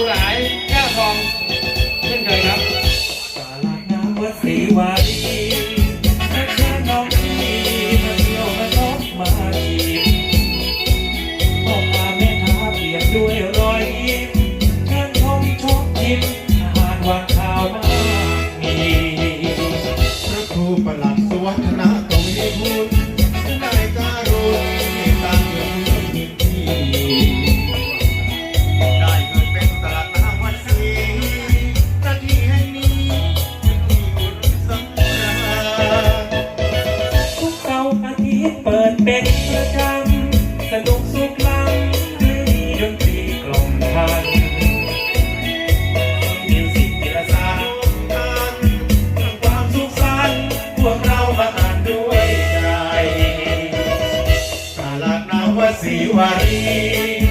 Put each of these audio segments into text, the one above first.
สุหลายแก้วทองเช่นเคยครับตลาดน้ำวัดศรีวารีนักเรียน้องทีมาเที่ยวมาชอบมาจีบพ่อค้าแม่ค้าเปียนด้วยรอยยิ้มเพื่อนทองชอบยิ้มอาหารวาง ศรีวารี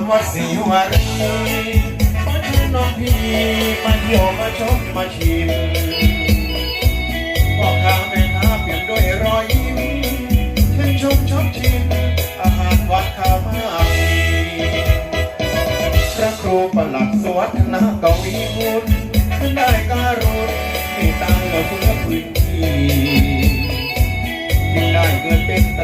ลาดน้ำวัดศรีวารีขอเชิญน้องพี่มาเที่ยวมาชมมาชิมพ่อค้าแม่ค้าเปลี่ยนด้วยรอยยิ้มเชิญชมชมชิมอาหารวัดข้าวมามีพระครูประหลัดสวัฒนะกวีบุญได้การุณให้ตั้งเราเพื่อพื้นที่จึงได้เกิดเป็น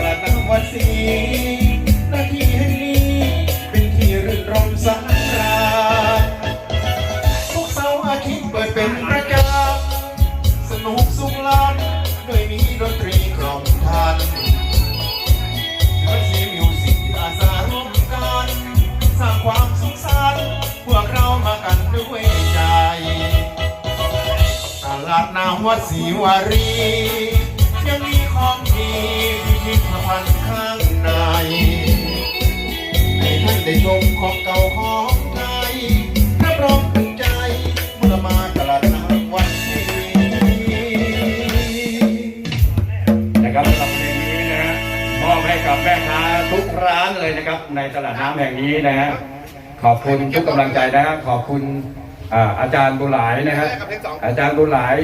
วัดศรีวารียังมีของดีพิพิธภัณฑ์ข้างในให้ท่านได้ชมของเก่าของไทยรับรองถูกใจเมื่อมาตลาดน้ำวัดศรีนะครับสำหรับเพลงนี้นะฮะมอบให้กับแม่ค้าทุกร้านเลยนะครับ ในตลาดน้ำแห่งนี้นะฮะขอบคุณทุกกำลังใจนะฮะขอบคุณ อ่าอาจารย์บุหลายนะฮะอาจารย์บุหลาย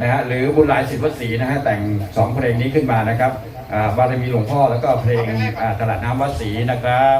นะฮะหรือบุญหลายสิทธิวสีนะฮะแต่งสองเพลงนี้ขึ้นมานะครับอ่าบารมีหลวงพ่อแล้วก็เพลงอ่าตลาดน้ำวัดศรีนะครับ